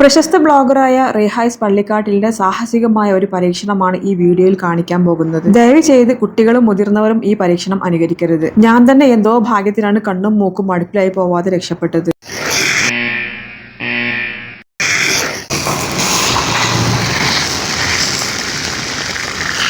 പ്രശസ്ത ബ്ലോഗറായ റേഹായ്സ് പള്ളിക്കാട്ടിലിന്റെ സാഹസികമായ ഒരു പരീക്ഷണമാണ് ഈ വീഡിയോയിൽ കാണിക്കാൻ പോകുന്നത്. ദയവ് ചെയ്ത് കുട്ടികളും മുതിർന്നവരും ഈ പരീക്ഷണം അനുകരിക്കരുത്. ഞാൻ തന്നെ എന്തോ ഭാഗ്യത്തിനാണ് കണ്ണും മൂക്കും അടുപ്പിലായി പോവാതെ രക്ഷപ്പെട്ടത്.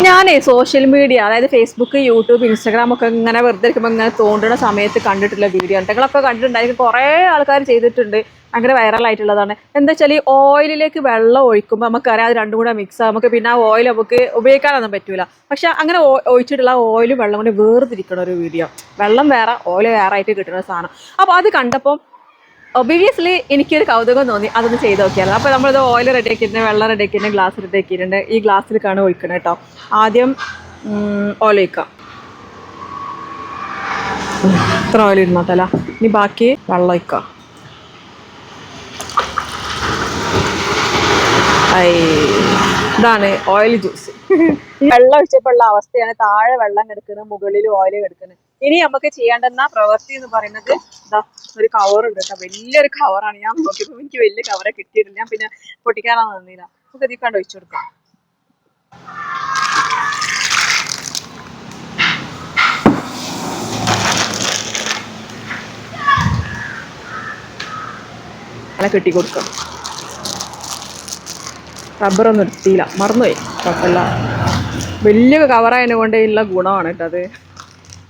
ഞാനേ സോഷ്യൽ മീഡിയ അതായത് ഫേസ്ബുക്ക് യൂട്യൂബ് ഇൻസ്റ്റാഗ്രാം ഒക്കെ ഇങ്ങനെ വെറുതെ ഇരിക്കുമ്പോൾ ഇങ്ങനെ തോണ്ടുന്ന സമയത്ത് കണ്ടിട്ടുള്ള വീഡിയോ നിങ്ങളൊക്കെ കണ്ടിട്ടുണ്ടായിരിക്കും. കുറേ ആൾക്കാർ ചെയ്തിട്ടുണ്ട്. ഭയങ്കര വൈറലായിട്ടുള്ളതാണ് എന്താ വെച്ചാൽ ഈ ഓയിലിലേക്ക് വെള്ളം ഒഴിക്കുമ്പോൾ നമുക്കറിയാം അത് രണ്ടും കൂടെ മിക്സ് ആകും നമുക്ക് പിന്നെ ആ ഓയിൽ നമുക്ക് ഉപയോഗിക്കാനൊന്നും പറ്റൂല. പക്ഷെ അങ്ങനെ ഒഴിച്ചിട്ടുള്ള ഓയിലും വെള്ളം കൊണ്ട് വേർതിരിക്കണ ഒരു വീഡിയോ വെള്ളം വേറെ ഓയിൽ വേറെ ആയിട്ട് കിട്ടുന്ന സാധനം. അപ്പോൾ അത് കണ്ടപ്പോൾ ഒബിയസ്ലി എനിക്കൊരു കൗതുകം തോന്നി അതൊന്ന് ചെയ്ത് നോക്കിയാലോ. അപ്പോൾ നമ്മളിത് ഓയിൽ റെഡി ആക്കിയിട്ടുണ്ട് വെള്ളം റെഡി ആക്കിയിട്ടുണ്ട് ഗ്ലാസ് റെഡി ആക്കിയിട്ടുണ്ട്. ഈ ഗ്ലാസ്സിലേക്കാണ് ഒഴിക്കുന്നത് കേട്ടോ. ആദ്യം ഓയിൽ ഒഴിക്കാം. ഇത്ര ഓയിൽ ഇരുന്നോട്ടല്ല ഇനി ബാക്കി വെള്ളം ഒഴിക്കാം. ഇതാണ് ഓയിൽ ജ്യൂസ് വെള്ളം ഒഴിച്ചപ്പോഴുള്ള അവസ്ഥയാണ്. താഴെ വെള്ളം കിടക്കുന്നത് മുകളിൽ ഓയിൽ കിടക്കുന്നത് ഇനി നമുക്ക് ചെയ്യേണ്ടുന്ന പ്രവൃത്തി എന്ന് പറയുന്നത് ഇതാ ഒരു കവർ ഉണ്ട് കേട്ടോ. വലിയൊരു കവറാണ് ഞാൻ നോക്കിയപ്പോൾ എനിക്ക് വലിയ കവറെ കിട്ടിയിട്ടില്ല. ഞാൻ പിന്നെ പൊട്ടിക്കാനാണ് നിന്നില്ല. നമുക്ക് ഇതിൽ കണ്ട്? ഒഴിച്ചു കൊടുക്കാം. അങ്ങനെ കെട്ടി കൊടുക്കാം. റബ്ബറൊന്നും എടുത്തില്ല. മറന്നുപോയി. കുഴപ്പമില്ല. വലിയ കവറായതിനെ കൊണ്ടുള്ള ഗുണമാണ് കേട്ടോ അത്.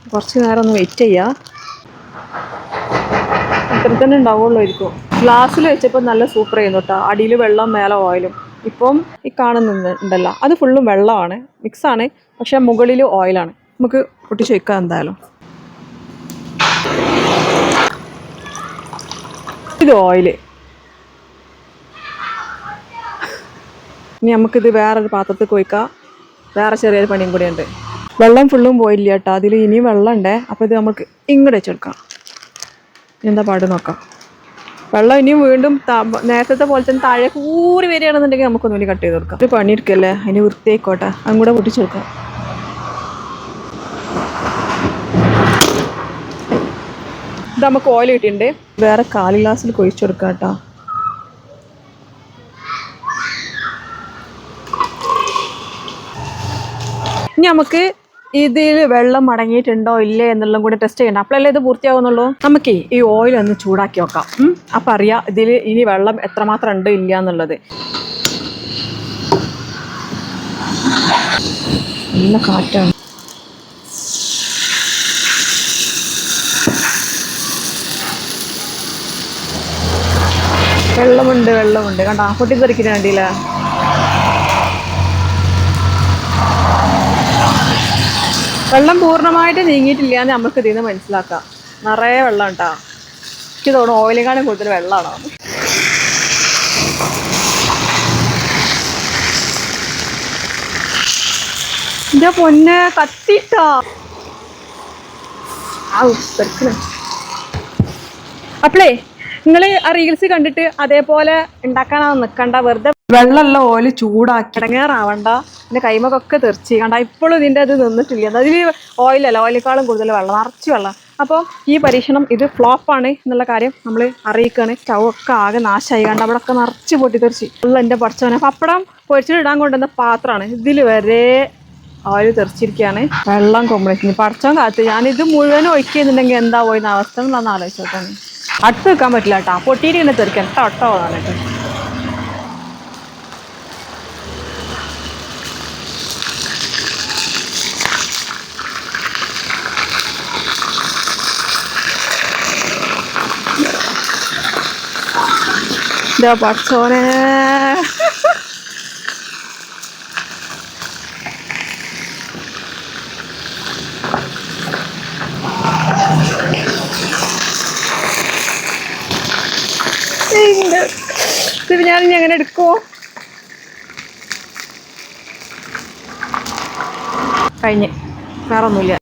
കുറച്ച് നേരം ഒന്ന് വെയിറ്റ് ചെയ്യാം. അത്ര തന്നെ ഉണ്ടാവുള്ളായിരിക്കും ഗ്ലാസ്സിൽ വെച്ചപ്പോൾ നല്ല സൂപ്പർ ചെയ്യുന്നു കേട്ടോ അടിയിൽ വെള്ളം മേലെ ഓയിലും ഇപ്പം ഈ കാണുന്നുണ്ടല്ലോ. അത് ഫുള്ളും വെള്ളമാണ്. മിക്സാണ് പക്ഷെ മുകളിൽ ഓയിലാണ് നമുക്ക് പൊട്ടിച്ച് വെക്കാം എന്തായാലും. ഇത് ഓയിൽ ഇനി നമുക്കിത് വേറൊരു പാത്രത്തിൽ കൊയ്ക്കാം വേറെ ചെറിയൊരു പണിയും കൂടെ ഉണ്ട് വെള്ളം ഫുള്ളും പോയില്ല കേട്ടോ അതിൽ ഇനിയും വെള്ളം ഉണ്ടേ അപ്പോൾ ഇത് നമുക്ക് ഇങ്ങോട്ട് വെച്ചെടുക്കാം ഇനി എന്താ പാട് നോക്കാം. വെള്ളം ഇനിയും വീണ്ടും നേരത്തെ പോലെ തന്നെ താഴെ കൂറി വരികയാണെന്നുണ്ടെങ്കിൽ നമുക്കൊന്നുകൂടി കട്ട് ചെയ്ത് കൊടുക്കാം. ഒരു പണിയെടുക്കല്ലേ അതിന് വൃത്തിയായിക്കോട്ടെ. അതും കൂടെ പൊട്ടിച്ചെടുക്കാം ഇത് നമുക്ക് ഓയിൽ കിട്ടിയിട്ടുണ്ട്. വേറെ കാലി ഗ്ലാസ്സിൽ കൊഴിച്ചു കൊടുക്കാം കേട്ടോ. ഇനി നമുക്ക് ഇതിൽ വെള്ളം മടങ്ങിയിട്ടുണ്ടോ ഇല്ലേ എന്നുള്ളതും കൂടി ടെസ്റ്റ് ചെയ്യണം. അപ്പോഴല്ലേ ഇത് പൂർത്തിയാകുന്നുള്ളൂ നമുക്ക് ഈ ഓയിൽ ഒന്ന് ചൂടാക്കി നോക്കാം. അപ്പം അറിയാം ഇതിൽ ഇനി വെള്ളം എത്രമാത്രം ഉണ്ട് ഇല്ല എന്നുള്ളത്. നല്ല കാറ്റാണ്. വെള്ളമുണ്ട് വെള്ളമുണ്ട്. കണ്ടാ പൊട്ടിത്തെറിക്കുന്ന കണ്ടില്ല? വെള്ളം പൂർണമായിട്ട് നീങ്ങിയിട്ടില്ല എന്ന് നമുക്ക് ഇതിൽ മനസ്സിലാക്കാം. നിറയെ വെള്ളം ഉണ്ടാ എനിക്ക് തോന്നുന്നു ഓയിലിനെക്കാളും കൂടുതൽ വെള്ളമാണോ എന്റെ പൊന്ന് കത്തിട്ടാ. അപ്പളേ നിങ്ങൾ ആ റീൽസ് കണ്ടിട്ട് അതേപോലെ ഉണ്ടാക്കാനാണ് നിൽക്കണ്ട വെറുതെ വെള്ളമുള്ള ഓൽ ചൂടാക്കി. ഇടങ്ങേറാവണ്ട എന്റെ കൈമൊക്കെ തെറിച്ച്. കണ്ട ഇപ്പോഴും ഇതിന്റെ അത് നിന്നിട്ടില്ല. അതിൽ ഓയിലല്ല ഓയിലേക്കാളും കൂടുതൽ വെള്ളം നിറച്ച് വെള്ളം. അപ്പോൾ ഈ പരീക്ഷണം ഇത് ഫ്ലോപ്പാണ് എന്നുള്ള കാര്യം നമ്മൾ അറിയിക്കുകയാണ് സ്റ്റൗ ഒക്കെ ആകെ നാശമായി കണ്ട അവിടെ ഒക്കെ നിറച്ച് പൊട്ടി തെറിച്ച്. ഉള്ള എന്റെ പഠിച്ചവനെ പപ്പടം പൊരിച്ചിട്ട് ഇടാൻ കൊണ്ടുവന്ന പാത്രമാണ്. ഇതിൽ വരെ ഓയിൽ തെറിച്ചിരിക്കുകയാണ് വെള്ളം കൊമ്പളിക്കുന്നു പഠിച്ചവൻ കാത്ത്. ഞാൻ ഇത് മുഴുവൻ ഒഴിക്കുന്നുണ്ടെങ്കിൽ എന്താ പോയിന്ന അവസ്ഥ എന്നൊന്ന് ആലോചിച്ചോട്ടാണ് അടുത്ത് വെക്കാൻ പറ്റില്ല കേട്ടോ. പൊട്ടിയിട്ട് ഇങ്ങനെ തെറിക്കാൻ. കേട്ടോ പറഞ്ഞിട്ട് ഇതാ പടച്ചോനെ ഇണ്ട്. ഇത് ഞാൻ ഇനി എങ്ങനെ എടുക്കുമോ കഴിഞ്ഞ് വേറെ ഒന്നുമില്ല